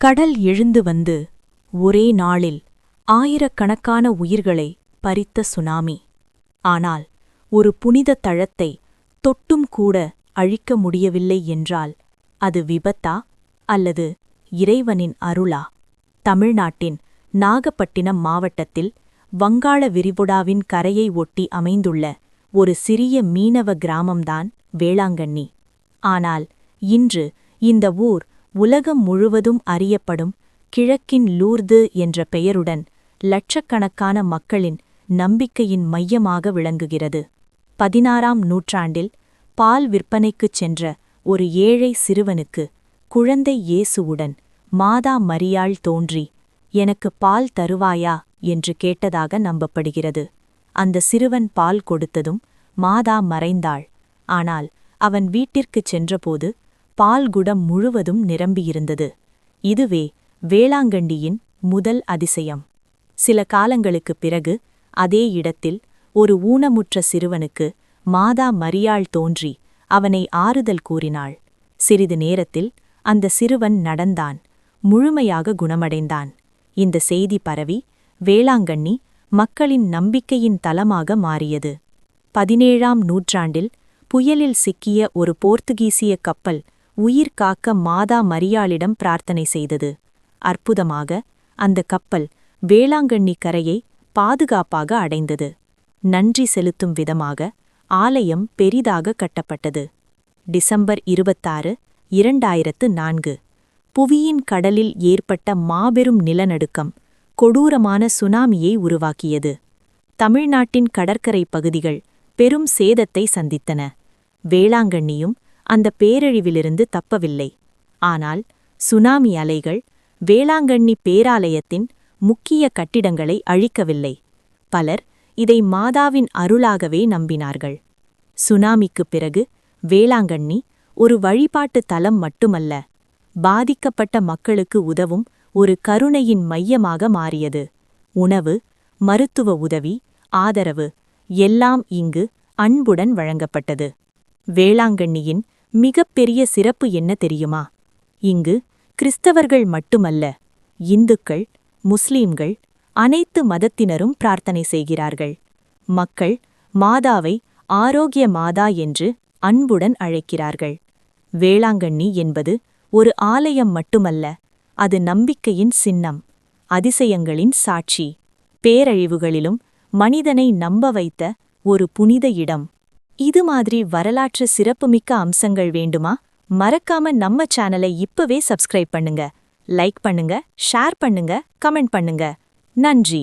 கடல் எழுந்து வந்து ஒரே நாளில் ஆயிரக்கணக்கான உயிர்களை பறித்த சுனாமி. ஆனால் ஒரு புனித தழத்தை தொட்டும் கூட அழிக்க முடியவில்லை என்றால் அது விபத்தா அல்லது இறைவனின் அருளா? தமிழ்நாட்டின் நாகப்பட்டினம் மாவட்டத்தில் வங்காள விரிகுடாவின் கரையை ஒட்டி அமைந்துள்ள ஒரு சிறிய மீனவ கிராமம்தான் வேளாங்கண்ணி. ஆனால் இன்று இந்த ஊர் உலகம் முழுவதும் அறியப்படும் கிழக்கின் லூர்து என்ற பெயருடன் லட்சக்கணக்கான மக்களின் நம்பிக்கையின் மையமாக விளங்குகிறது. பதினாறாம் நூற்றாண்டில் பால் விற்பனைக்குச் சென்ற ஒரு ஏழை சிறுவனுக்கு குழந்தை இயேசுவுடன் மாதா மரியாள் தோன்றி எனக்கு பால் தருவாயா என்று கேட்டதாக நம்பப்படுகிறது. அந்த சிறுவன் பால் கொடுத்ததும் மாதா மறைந்தாள். ஆனால் அவன் வீட்டிற்குச் சென்றபோது பால் குடம் முழுவதும் நிரம்பியிருந்தது. இதுவே வேளாங்கண்டியின் முதல் அதிசயம். சில காலங்களுக்குப் பிறகு அதே இடத்தில் ஒரு ஊனமுற்ற சிறுவனுக்கு மாதா மரியாள் தோன்றி அவனை ஆறுதல் கூறினாள். சிறிது நேரத்தில் அந்த சிறுவன் நடந்தான் முழுமையாக குணமடைந்தான். இந்த செய்தி பரவி வேளாங்கண்ணி மக்களின் நம்பிக்கையின் தலமாக மாறியது. பதினேழாம் நூற்றாண்டில் புயலில் சிக்கிய ஒரு போர்த்துகீசிய கப்பல் உயிர் காக்க மாதா மரியாளிடம் பிரார்த்தனை செய்தது. அற்புதமாக அந்த கப்பல் வேளாங்கண்ணி கரையை பாதுகாப்பாக அடைந்தது. நன்றி செலுத்தும் விதமாக ஆலயம் பெரிதாக கட்டப்பட்டது. டிசம்பர் இருபத்தாறு இரண்டாயிரத்து நான்கு. புவியின் கடலில் ஏற்பட்ட மாபெரும் நிலநடுக்கம் கொடூரமான சுனாமியை உருவாக்கியது. தமிழ்நாட்டின் கடற்கரை பகுதிகள் பெரும் சேதத்தை சந்தித்தன. வேளாங்கண்ணியும் அந்த பேரழிவிலிருந்து தப்பவில்லை. ஆனால் சுனாமி அலைகள் வேளாங்கண்ணி பேராலயத்தின் முக்கிய கட்டிடங்களை அழிக்கவில்லை. பலர் இதை மாதாவின் அருளாகவே நம்பினார்கள். சுனாமிக்குப் பிறகு வேளாங்கண்ணி ஒரு வழிபாட்டு தலம் மட்டுமல்ல பாதிக்கப்பட்ட மக்களுக்கு உதவும் ஒரு கருணையின் மையமாக மாறியது. உணவு மருத்துவ உதவி ஆதரவு எல்லாம் இங்கு அன்புடன் வழங்கப்பட்டது. வேளாங்கண்ணியின் மிகப்பெரிய சிறப்பு என்ன தெரியுமா? இங்கு கிறிஸ்தவர்கள் மட்டுமல்ல இந்துக்கள் முஸ்லீம்கள் அனைத்து மதத்தினரும் பிரார்த்தனை செய்கிறார்கள். மக்கள் மாதாவை ஆரோக்கிய மாதா என்று அன்புடன் அழைக்கிறார்கள். வேளாங்கண்ணி என்பது ஒரு ஆலயம் மட்டுமல்ல அது நம்பிக்கையின் சின்னம் அதிசயங்களின் சாட்சி. பேரழிவுகளிலும் மனிதனை நம்ப வைத்த ஒரு புனித இடம். இது மாதிரி வரலாற்று சிறப்புமிக்க அம்சங்கள் வேண்டுமா? மறக்காம நம்ம சேனலை இப்பவே சப்ஸ்கிரைப் பண்ணுங்க. லைக் பண்ணுங்க ஷேர் பண்ணுங்க கமெண்ட் பண்ணுங்க. நன்றி.